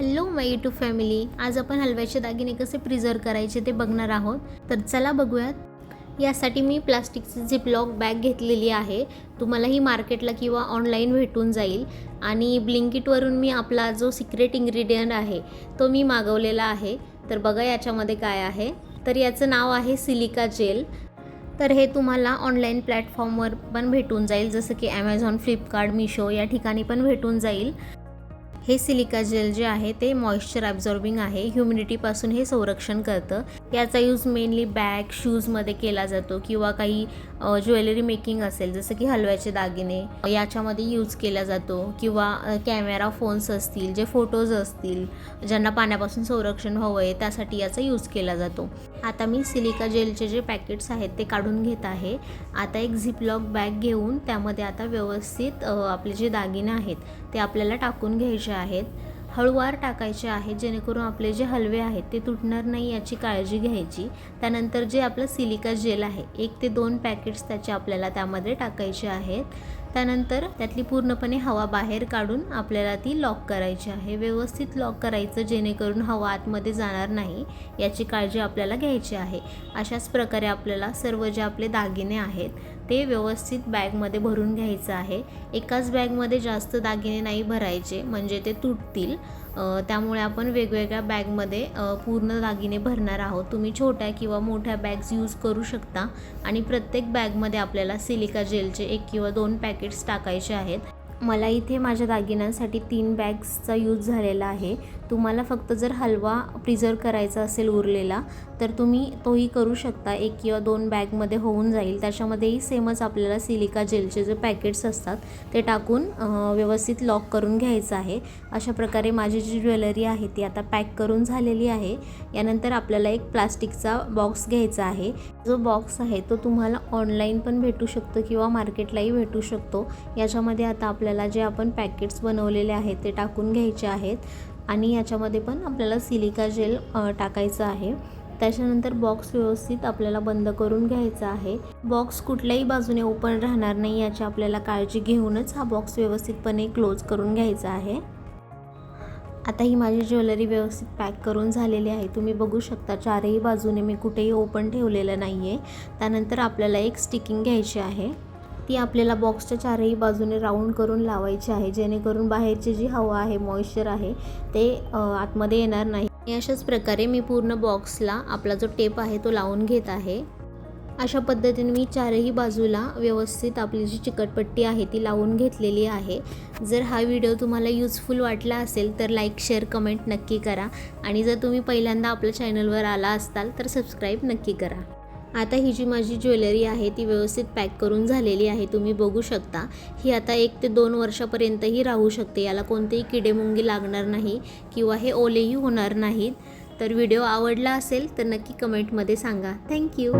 Hello माय YouTube family. आज आपण हलव्याचे दागिने कसे प्रिझर्व करायचे ते बघणार आहोत. तर चला बघूयात. यासाठी मी प्लास्टिकची झिपलॉक बॅग घेतलेली आहे. तुम्हाला ही मार्केटला किंवा ऑनलाईन भेटून जाईल. आणि ब्लिंकिटवरून मी आपला जो सिक्रेट इन्ग्रेडियंट आहे तो मी मागवलेला आहे. तर बघा याच्यामध्ये काय आहे. तर याचं नाव आहे सिलिका जेल. तर हे तुम्हाला ऑनलाईन प्लॅटफॉर्मवर पण भेटून जाईल. जसं की ॲमेझॉन फ्लिपकार्ट मिशो या ठिकाणी पण भेटून जाईल. हे सिलिका जेल जे आहे ते मॉइश्चर ॲब्झॉर्बिंग आहे. ह्युमिडिटीपासून हे संरक्षण करतं. याचा यूज मेनली बॅग शूजमध्ये केला जातो किंवा काही ज्वेलरी मेकिंग असेल जसं की हलव्याचे दागिने याच्यामध्ये यूज केला जातो. किंवा कॅमेरा फोन्स असतील जे फोटोज असतील ज्यांना पाण्यापासून संरक्षण हवं आहे त्यासाठी याचा यूज केला जातो. आता मी सिलिका जेलचे जे पॅकेट्स आहेत ते काढून घेत आहे. आता एक झिपलॉक बॅग घेऊन त्यामध्ये आता व्यवस्थित आपले जे दागिने आहेत ते आपल्याला टाकून घ्यायचे आहेत. हळूवार टाकायचे आहेत जेणेकरून आपले जे हलवे आहेत ते तुटणार नाही याची काळजी घ्यायची. त्यानंतर जे आपलं सिलिका जेल आहे एक ते दोन पॅकेट्स त्याचे आपल्याला त्यामध्ये टाकायचे आहेत. त्यानंतर त्यातली पूर्णपणे हवा बाहेर काढून आपल्याला ती लॉक करायची आहे. व्यवस्थित लॉक करायचं जेणेकरून हवा आतमध्ये जाणार नाही याची काळजी आपल्याला घ्यायची आहे. अशाच प्रकारे आपल्याला सर्व जे आपले दागिने आहेत ते व्यवस्थित बॅगमध्ये भरून घ्यायचं आहे. एकाच बॅगमध्ये जास्त दागिने नाही भरायचे म्हणजे ते तुटतील. त्यामुळे आपण वेगवेगळ्या बॅगमध्ये पूर्ण दागिने भरणार आहोत. तुम्ही छोट्या किंवा मोठ्या बॅग्स यूज करू शकता आणि प्रत्येक बॅगमध्ये आपल्याला सिलिका जेलचे एक किंवा दोन पॅक पॅकेट्स टाकायचे आहेत. मला इथे माझ्या दागिन्यांसाठी तीन बॅग्सचा यूज झालेला आहे. तुम्हाला फक्त जर हलवा प्रिझर्व करायचा असेल उरलेला तर तुम्ही तोही करू शकता. एक किंवा दोन बॅगमध्ये होऊन जाईल. त्याच्यामध्येही सेमच आपल्याला सिलिका जेलचे जे पॅकेट्स असतात ते टाकून व्यवस्थित लॉक करून घ्यायचं आहे. अशा प्रकारे माझी जी ज्वेलरी आहे ती आता पॅक करून झालेली आहे. यानंतर आपल्याला एक प्लास्टिकचा बॉक्स घ्यायचा आहे. जो बॉक्स आहे तो तुम्हाला ऑनलाईन पण भेटू शकतो किंवा मार्केटलाही भेटू शकतो. याच्यामध्ये आता आपल्याला जे आपण पॅकेट्स बनवलेले आहेत ते टाकून घ्यायचे आहेत. आणि याच्यामध्ये पण आपल्याला सिलिका जेल टाकायचं आहे. त्याच्यानंतर बॉक्स व्यवस्थित आपल्याला बंद करून घ्यायचा आहे. बॉक्स कुठल्याही बाजूने ओपन राहणार नाही याची आपल्याला काळजी घेऊनच हा बॉक्स व्यवस्थितपणे क्लोज करून घ्यायचा आहे. आता ही माझी ज्वेलरी व्यवस्थित पॅक करून झालेली आहे. तुम्ही बघू शकता चारही बाजूने मी कुठेही ओपन ठेवलेलं नाही आहे त्यानंतर आपल्याला एक स्टिकिंग घ्यायची आहे. ती आपल्याला बॉक्सच्या चारही बाजूने राऊंड करून लावायची आहे. जेणेकरून बाहेरची जी हवा आहे मॉइश्चर आहे ते आतमध्ये येणार नाही. आणि अशाच प्रकारे मी पूर्ण बॉक्सला आपला जो टेप आहे तो लावून घेत आहे. अशा पद्धतीने मी चारही बाजूला व्यवस्थित आपली जी चिकटपट्टी आहे ती लावून घेतलेली आहे. जर हा व्हिडिओ तुम्हाला यूजफुल वाटला असेल तर लाईक शेअर कमेंट नक्की करा. आणि जर तुम्ही पहिल्यांदा आपल्या चॅनलवर आला असताल तर सबस्क्राईब नक्की करा. आता ही जी माझी ज्वेलरी आहे ती व्यवस्थित पॅक करून झालेली आहे तुम्ही बघू शकता. ही आता एक ते दोन वर्षापर्यंतही राहू शकते याला कोणतेही किडेमुंगी लागणार नाही किंवा हे ओलेही होणार नाहीत. तर व्हिडिओ आवडला असेल तर नक्की कमेंटमध्ये सांगा. थँक्यू